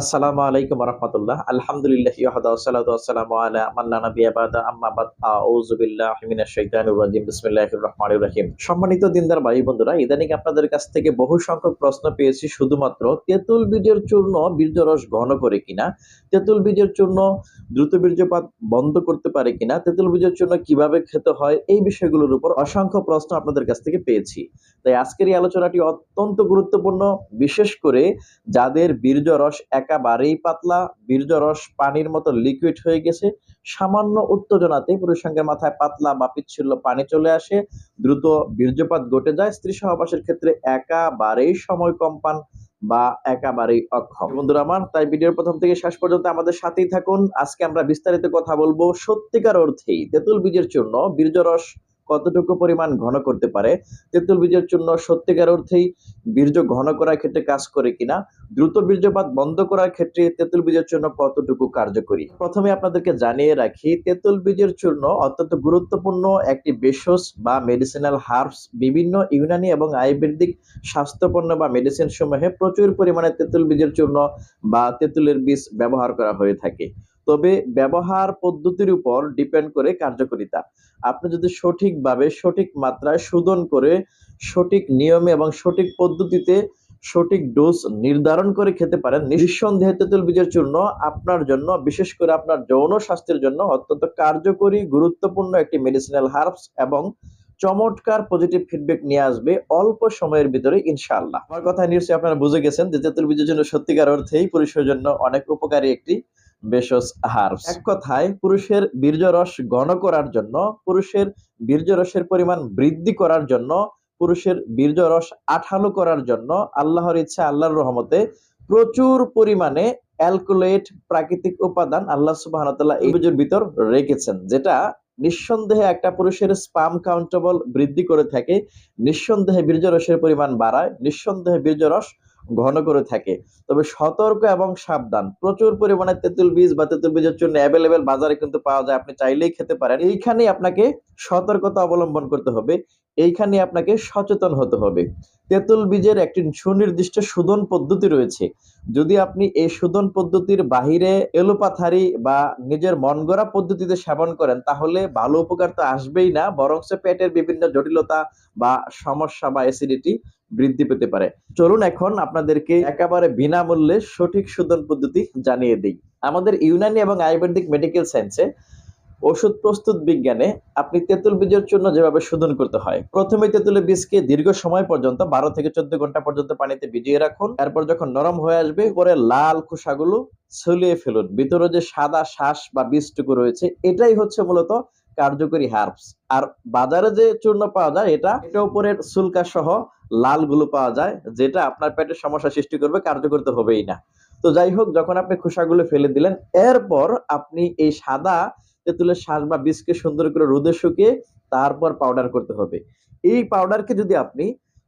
আসসালামু আলাইকুম রহমতুল্লাহ আলহামদুলিল্লাহ রহিম। সম্মানিত দিনদার ভাই বন্ধুরা, ইদানিং আপনাদের কাছ থেকে বহু সংখ্যক প্রশ্ন পেয়েছি, শুধুমাত্র তেঁতুল বীজের চূর্ণ বীর্যরস ঘন করে কিনা, তেঁতুল বীজের চূর্ণ দ্রুত বীর্যপাত বন্ধ করতে পারে কিনা, তেঁতুল বীজের চূর্ণ কীভাবে খেতে হয়, এই বিষয়গুলোর উপর অসংখ্য প্রশ্ন আপনাদের কাছ থেকে পেয়েছি। তাই আজকের এই আলোচনাটি অত্যন্ত গুরুত্বপূর্ণ, বিশেষ করে যাদের বীর্যরস একেবারেই পাতলা, বীর্যরস পানির মতো লিকুইড হয়ে গেছে। সামান্য উত্তেজনাতে পুরুষাঙ্গের মাথায় পাতলা বা পিচ্ছিল্য পানি চলে আসে। দ্রুত বীর্যপাত ঘটে যায়, স্ত্রী সহবাসের ক্ষেত্রে একেবারেই সময় কম পান বা একেবারেই অক্ষম। বন্ধুরা আমার, তাই ভিডিওর প্রথম থেকে শেষ পর্যন্ত আমাদের সাথেই থাকুন। আজকে আমরা বিস্তারিত কথা বলব সত্যিকার অর্থেই তেঁতুল বীজের জন্য বীর্যরস কতটুকু পরিমাণ ঘন করতে পারে, তেঁতুল বীজের জন্য সত্যিকার অর্থেই বীর্য ঘন করার ক্ষেত্রে কাজ করে কিনা, দ্রুত বীর্যপাত বন্ধ করার ক্ষেত্রে তেঁতুল বীজের চূর্ণ কতটুকু কার্যকরী? প্রথমে আপনাদেরকে জানিয়ে রাখি, তেঁতুল বীজের চূর্ণ অত্যন্ত গুরুত্বপূর্ণ একটি ভেষজ বা মেডিসিনাল হার্বস বিভিন্ন ইউনানি এবং আয়ুর্বেদিক স্বাস্থ্যপণ্য বা মেডিসিন সমূহে প্রচুর পরিমাণে তেঁতুল বীজের চূর্ণ বা তেঁতুলের বীজ ব্যবহার করা হয়ে থাকে। তবে ব্যবহার পদ্ধতির উপর ডিপেন্ড করে কার্যকারিতা। আপনি যদি সঠিকভাবে সঠিক মাত্রায় শোধন করে সঠিক নিয়মে এবং সঠিক পদ্ধতিতে সঠিক ডোজ নির্ধারণ করে খেতে পারেন, নিঃসন্দেহে তেঁতুল বীজের চূর্ণ আপনার জন্য, বিশেষ করে আপনার যৌন স্বাস্থ্যের জন্য অত্যন্ত কার্যকরী, গুরুত্বপূর্ণ একটি মেডিসিনাল হার্বস এবং চমৎকার পজিটিভ ফিডব্যাক নিয়ে আসবে অল্প সময়ের ভিতরে, ইনশাআল্লাহ। আমার কথা নিশ্চয়ই আপনারা বুঝে গেছেন যে তেঁতুল বীজের জন্য সত্যিকার অর্থেই পুরুষের জন্য অনেক উপকারী একটি ভেষজ হার্বস এক কথায়, পুরুষের বীর্যরস ঘন করার জন্য, পুরুষের বীর্যরসের পরিমাণ বৃদ্ধি করার জন্য, পুরুষের বীর্যরস আঠালো করার জন্য আল্লাহর ইচ্ছা, আল্লাহর রহমতে প্রচুর পরিমাণে অ্যালকোলেট প্রাকৃতিক উপাদান আল্লাহ সুবাহ এই বীজের ভিতর রেখেছেন, যেটা নিঃসন্দেহে একটা পুরুষের স্পাম কাউন্টেবল বৃদ্ধি করে থাকে, নিঃসন্দেহে বীর্যরসের পরিমাণ বাড়ায়, নিঃসন্দেহে বীর্যরস ঘন করে থাকে। তবে সতর্ক এবং সাবধান। প্রচুর পরিমাণে তেঁতুল বীজ বা তেঁতুল বীজের জন্য অ্যাভেলেবেল বাজারে কিন্তু পাওয়া যায়। আপনি চাইলেই খেতে পারেন। এইখানেই আপনাকে সতর্কতা অবলম্বন করতে হবে। এইখানে আপনাকে সচেতন হতে হবে। তেঁতুল বীজের একটি সুনির্দিষ্ট শোধন পদ্ধতি রয়েছে। যদি আপনি এই শোধন পদ্ধতির বাহিরে এলোপাথারি বা নিজের মন গড়া পদ্ধতিতে সেবন করেন, তাহলে ভালো উপকার তো আসবেই না। বরং পেটের বিভিন্ন জটিলতা বা সমস্যা বা অ্যাসিডিটি বৃদ্ধি পেতে পারে। চলুন এখন আপনাদেরকে একেবারে বিনামূল্যে সঠিক শোধন পদ্ধতি জানিয়ে দিই। আমাদের ইউনানি এবং আয়ুর্বেদিক মেডিকেল সায়েন্সে ওষুধ প্রস্তুত বিজ্ঞানে আপনি তেঁতুল বীজের জন্য যেভাবে শোধন করতে হয়, প্রথমে তেঁতুলের বীজকে দীর্ঘ সময় পর্যন্ত, বারো থেকে চোদ্দ ঘণ্টা পর্যন্ত পানিতে ভিজিয়ে রাখুন। তারপর যখন নরম হয়ে আসবে পরে লাল খোসাগুলো ছলিয়ে ফেলুন। ভিতরে যে সাদা শ্বাস বা বীজটুকু রয়েছে, এটাই হচ্ছে মূলত কার্যকরী হার্বস আর বাজারে যে চূর্ণ পাওয়া যায়, এটা এটা উপরের সুলকা সহ লালগুলো পাওয়া যায়, যেটা আপনার পেটের সমস্যা সৃষ্টি করবে কার্যকর তো হবেই না। তো যাই হোক, যখন আপনি খোসাগুলো ফেলে দিলেন, এরপর আপনি এই সাদা তেঁতুলের শ্বাস বা বীজকে সুন্দর করে রোদে শুকিয়ে তারপর পাউডার করতে হবে। এই পাউডারকে যদি আপনি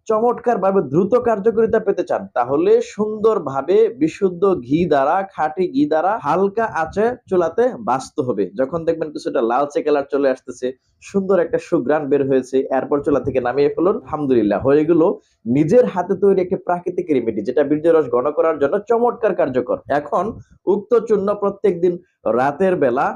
চমৎকার ভাবে দ্রুত কার্যকারিতা পেতে চান, তাহলে সুন্দরভাবে বিশুদ্ধ ঘি দ্বারা, খাঁটি ঘি দ্বারা হালকা আঁচে চুলাতে বাঁচতে হবে। যখন দেখবেন কিছুটা লালচে কালার চলে আসতেছে, সুন্দর একটা সুগ্রান বের হয়েছে, এরপর চুলা থেকে নামিয়ে ফেলুন, আলহামদুলিল্লাহ, হয়ে গেল নিজের হাতে তৈরি একটি প্রাকৃতিক রেমেডি যেটা বীর্যরস ঘন করার জন্য চমৎকার কার্যকর। এখন উক্ত চূর্ণ প্রত্যেক দিন রাতের বেলা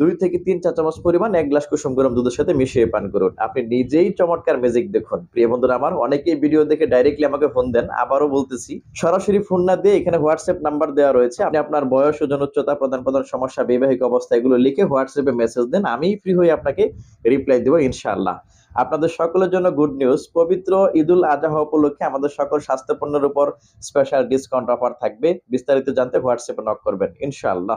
দুই থেকে তিন চা চামচ পরিমাণ এক গ্লাস কুসুম গরম দুধের সাথে মিশিয়ে পান করুন। আপনি নিজেই চমৎকার ম্যাজিক দেখুন। প্রিয় বন্ধুরা আমার, অনেকেই ভিডিও দেখে ডাইরেক্টলি আমাকে ফোন দেন, আবারও বলতেছি, সরাসরি ফোন না দিয়ে এখানে হোয়াটসঅ্যাপ নাম্বার দেওয়া রয়েছে। আপনি আপনার বয়স, ওজন, উচ্চতা, প্রধান প্রধান সমস্যা, বৈবাহিক অবস্থা এগুলো লিখে হোয়াটসঅ্যাপে মেসেজ দেন, আমি ফ্রি হয়ে আপনাকে রিপ্লাই দেবো ইনশাআল্লাহ। আপনাদের সকলের জন্য গুড নিউজ পবিত্র ঈদুল আজহা উপলক্ষে আমাদের সকল স্বাস্থ্যপণ্যের উপর স্পেশাল ডিসকাউন্ট অফার থাকবে। বিস্তারিত জানতে হোয়াটসঅ্যাপে নক করবেন, ইনশাআল্লাহ।